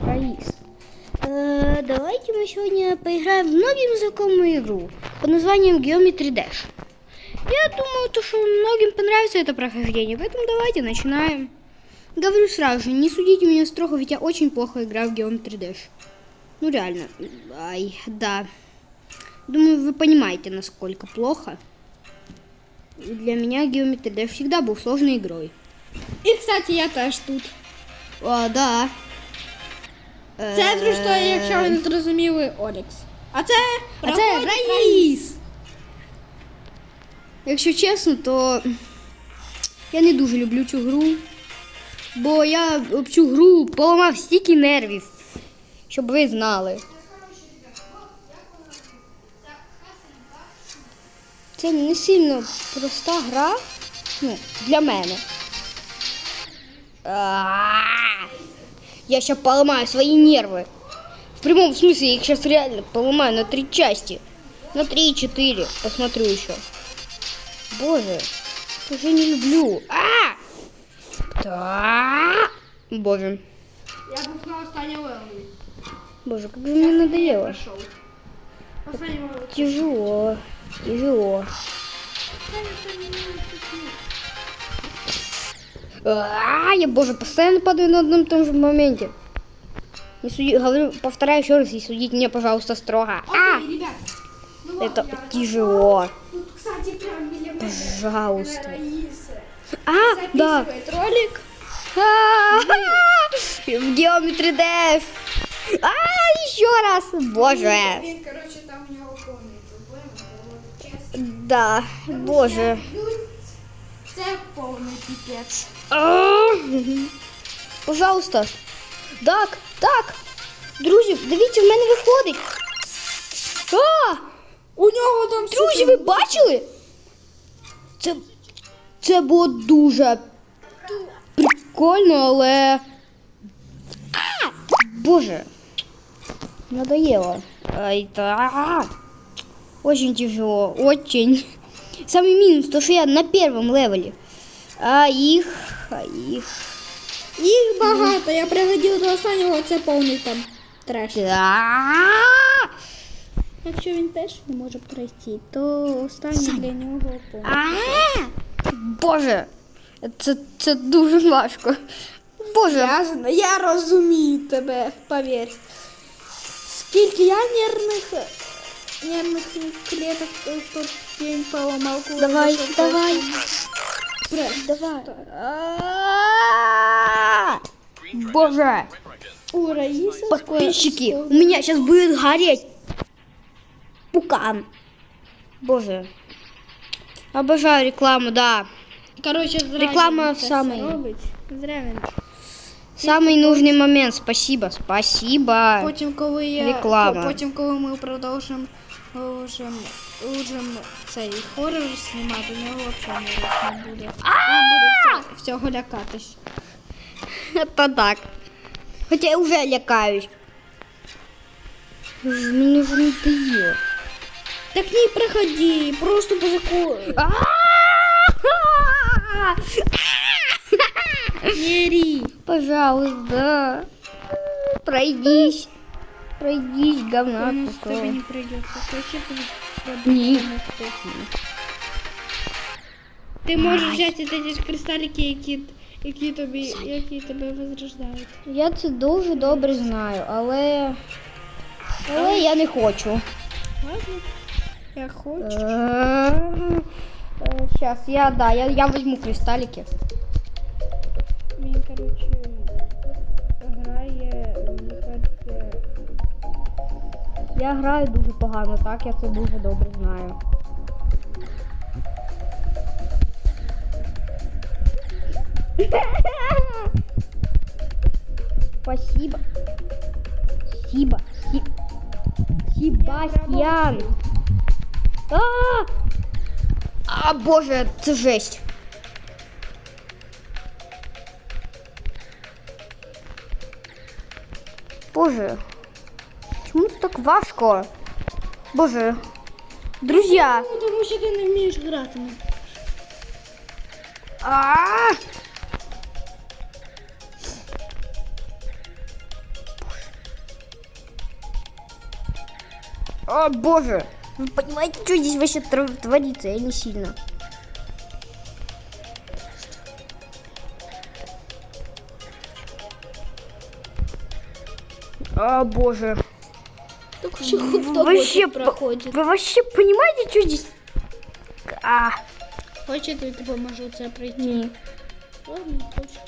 Раис. Э, давайте мы сегодня поиграем в многим знакомую игру под названием Geometry Dash. Я думаю, то, что многим понравится это прохождение, поэтому давайте начинаем. Говорю сразу же, не судите меня строго, ведь я очень плохо играю в Geometry Dash. Ну реально, ай, да. Думаю, вы понимаете, насколько плохо. Для меня Geometry Dash всегда был сложной игрой. І, кстати, я теж тут. А, да. Це просто, якщо ви не зрозуміли, Олікс. А це А це Раїс. Якщо чесно, то я не дуже люблю цю гру. Бо я об цю гру поламав стільки нервів, щоб ви знали. Це не сильно проста гра ну, для мене. А, Я сейчас поломаю свои нервы. В прямом смысле, я их сейчас реально поломаю на три части. На три-четыре. Посмотрю еще. Боже, уже не люблю. А! Да! Боже, Я був на останній левелі. боже, как же мне надоело. Пройшов. Останній левел. Тяжело, тяжело. А, я, боже, постоянно падаю на одном и том же моменте. Не суди, говорю, повторяю еще раз, и судите меня, пожалуйста, строго. А, Окей, ребят. Ну это ладно, я тяжело. Тут, кстати, прям біля мене. Пожалуйста. Раїса. А, да. Записує ролик. А, В геометрии Dash. А, еще раз. Боже. Він, коротше, там у нього повні проблеми, бо чесно. Да, боже. Це повний піпець. А, Пожалуйста. Так, так. Друзі, дивіться, в мене виходить. А, У нього там друзі, ви бачили? Це, це було дуже прикольно, але. А, боже. Надоело. Ай, да. Очень тяжело, очень. Самый минус, то, что я на первом левеле. А их, а их. Їх багато, я пригодів до останнього, це повний там треш. Да. Якщо він теж не може пройти, то останній для нього повний. А, Боже, це, це дуже важко. Боже, Я, зна- я розумію тебе, повір. Скільки я нервних, нервних клеток в тот день поламав, коли Давай, зайшов давай. просто. Прес. давай. А, Боже, У Раїси подписчики, у меня сейчас будет гореть пукан. Боже, обожаю рекламу, да. Короче, зря Реклама він це самий. все робить. Зря він. Самый нужный момент. Спасибо, спасибо. Потім, коли я Реклама. по- потім, коли ми продовжимо продовжимо будемо цей хорор знімати, у нього взагалі не буде. Він буде всього- всього лякатись. Это так. Хотя я уже лякаюсь. Мне уже надоело. Так не проходи, просто по закону. Не ри. Пожалуйста, пройдись. Пройдись, говна. Ну, с кусок. тобой не придется. Ні. Ти можеш взяти ці кристалики, які, які, тобі, які тебе возрождають. Я це дуже добре знаю, але. Але я не хочу. Ладно? Я хочу. Сейчас, я, да, я, я возьму кристаллики. Він, коротше, Я граю дуже погано, так, я це дуже добре знаю. Спасибо. Спасибо. Си- Себастьян. А! а, боже, це жесть. Боже, так важко. Боже. друзья, Ну, тому що не вмієш грати. Ну. А! О, боже. Вы понимаете, что здесь вообще творится? Я не сильно. О, боже. Вообще Вы вообще проходит. Вы вообще понимаете, что здесь? А, Хочет, я поможу це пройти. не. Ладно, хочет.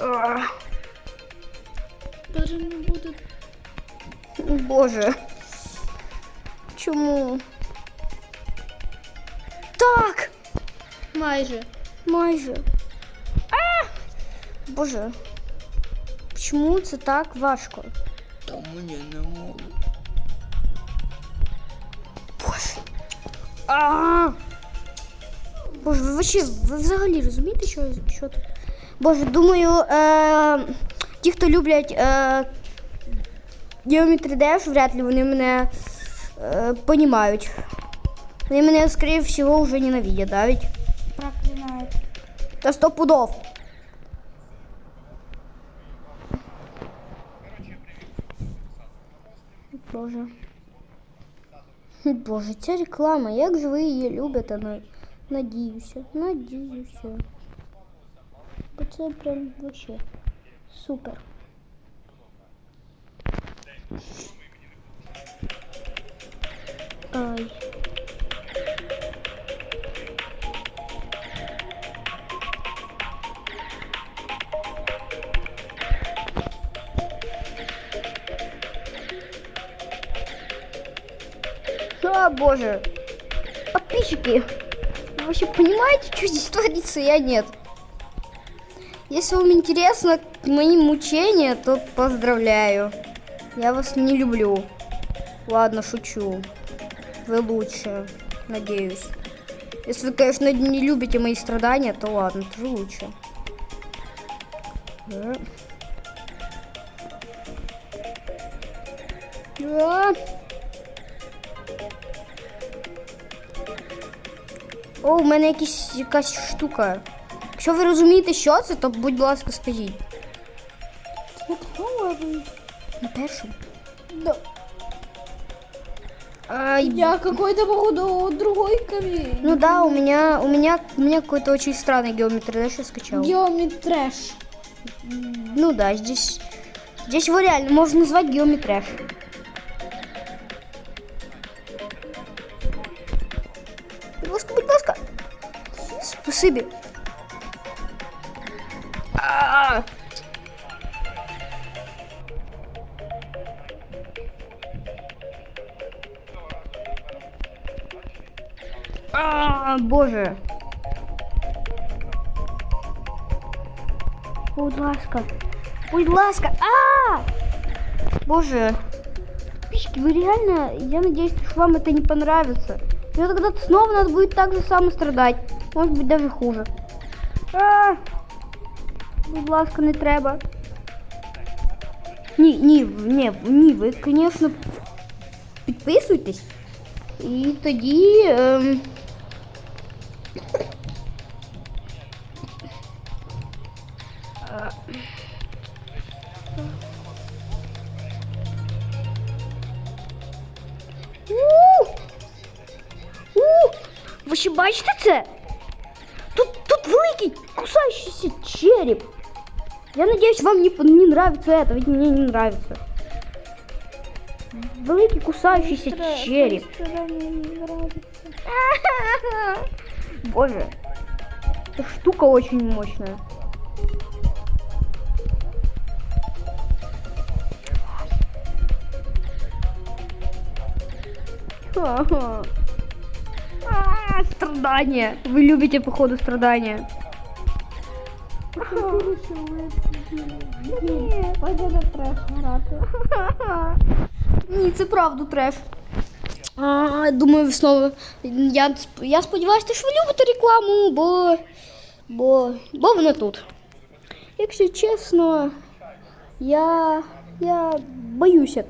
А, Даже не буде. боже. Чому? Так, Майже. майже. А! Боже. Чому це так важко? Тому я не можу. А! Боже, ви вообще, ви взагалі розумієте, що, що тут? Боже, думаю, е, ті, хто люблять е, Geometry Dash, вряд ли вони мене е, понімають. Вони мене, скоріше всього, вже ненавидять, да, ведь? Проклинает. Та сто пудов. Боже. Боже, ця реклама, як же ви її любите, на- надіюся, надіюся. Бо це прям вообще супер. Ай. А, боже. Подписчики, вы вообще понимаете, что здесь творится? Я нет. Если вам интересно мои мучения, то поздравляю. Я вас не люблю. Ладно, шучу. Вы лучше, надеюсь. Если вы, конечно, не любите мои страдания, то ладно, тоже лучше. Да. Да. О, у мене якісь, якась штука. Якщо ви розумієте, що це, то будь ласка, скажіть. Вот холодно. На першому. Да. А, Я какой-то, походу, другой камень. Ну да, у меня, у меня, у меня какой-то очень странный геометр, я сейчас скачал. Геометрэш. Ну да, здесь, здесь его реально можно назвать геометряж. Будь а! А, боже. Будь ласка. Будь ласка. А! Боже. Подписчики, вы реально, я надеюсь, что вам это не понравится. И вот когда снова надо будет так же само страдать. Может быть, даже хуже. А! Будь ласка, не треба. Ні, ні, ні, ні, ви, звісно, підписуйтесь. І тоді. Ем... ще бачите це? Тут, тут великий кусающийся череп. Я надеюсь, вам не, не нравится это, ведь мне не нравится. Великий кусающийся череп. Боже, эта штука очень мощная. Ага. А, страдания. Вы любите, походу, страдания. Треш грати. Ні, це правда треш. А, думаю, знову. Я, я сподіваюся, що ви любите рекламу, бо, бо, бо вона тут. Якщо чесно, я, я боюся.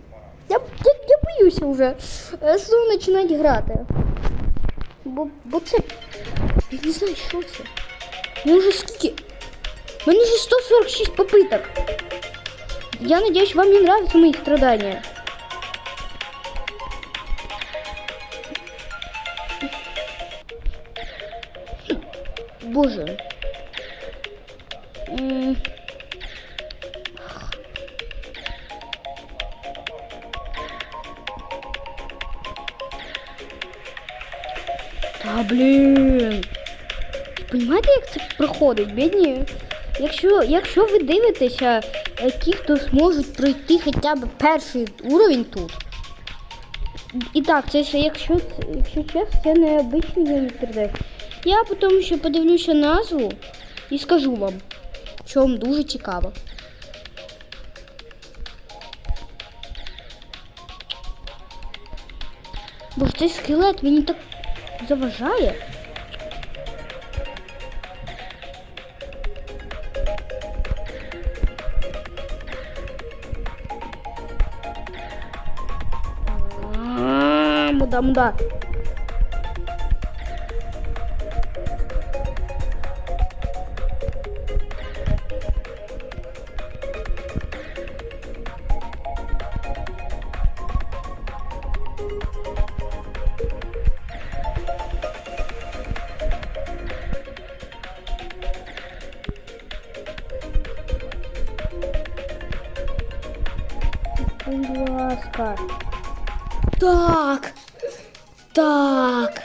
Я, я, я боюся вже знову починати грати. Бацеп. Я не знаю, що це. Ми вже скільки? Мені вже 146 попыток. Я надеюсь, вам не нравятся мои страдания. Боже. Та блін. Понимаєте, як це проходить, бідні? Якщо, якщо ви дивитеся, е, ті, хто зможуть пройти хоча б перший уровень тут. І так, це ще, якщо, якщо чесно, це не обичний геометридек. Я потім ще подивлюся назву і скажу вам, що вам дуже цікаво. Бо ж цей скелет мені так заважає. А, Муда, муда. Будь. Так. Так.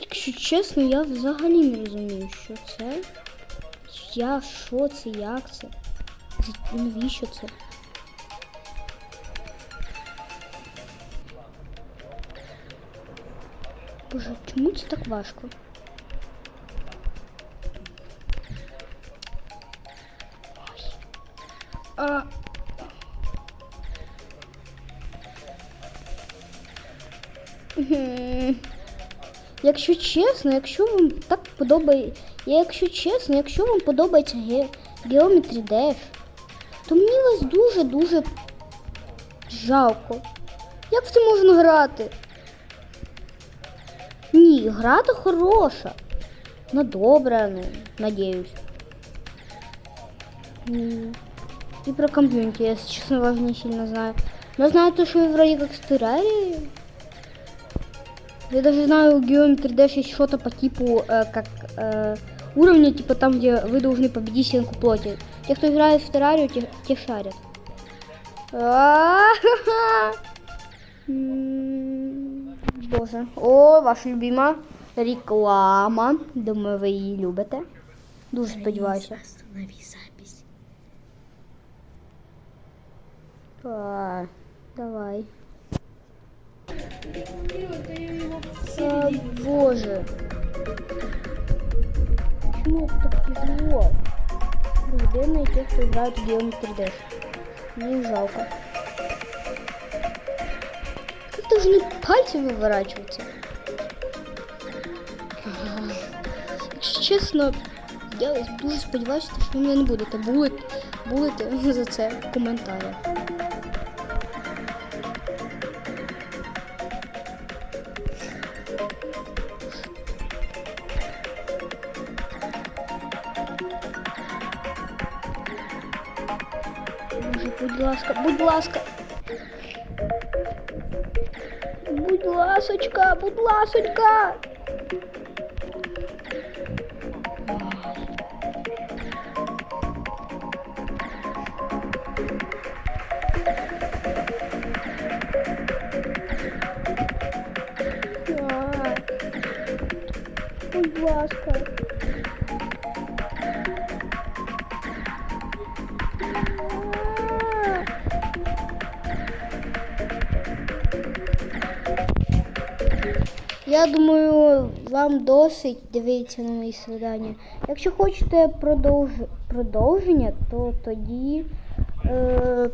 Якщо чесно, я взагалі не розумію, що це. Я що це, як це? Навіщо це? Боже, чому це так важко? А... Якщо чесно, якщо вам так подобається. Якщо чесно, якщо вам подобається ге... Geometry Dash, то мені вас дуже-дуже жалко. Як в це можна грати? Ні, грата хороша. Ну добре, ну, надіюсь. М. И про комьюнити, я, если честно, вас не сильно знаю. Но знаю то, что вроде как с террарией. Я даже знаю, у Geometry Dash есть что-то по типу, э, как э, уровня, типа там, где вы должны победить стенку плоти. Те, кто играет в террарию, те, те шарят. А-ха-ха. М, Боже. О, ваша любима реклама. Думаю, ви її любите. Дуже сподіваюся. А, давай. А, боже. Почему это так тяжело? Бедные те, кто играют в Geometry Dash. Мне их жалко. Как должны пальцы выворачиваться? Ага. Якщо чесно, я дуже сподіваюся, що ви мене не будете булити, булити за це в коментарях. Ласка, будь ласка. Будь ласочка, будь ласочка. Будь ласка. Я думаю, вам досить дивитися на мої страдання. Якщо хочете продовж... продовження, то тоді е...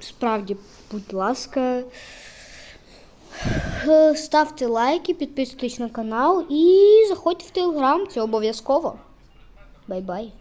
справді, будь ласка, е, ставте лайки, підписуйтесь на канал і заходьте в телеграм. Це обов'язково. Бай-бай.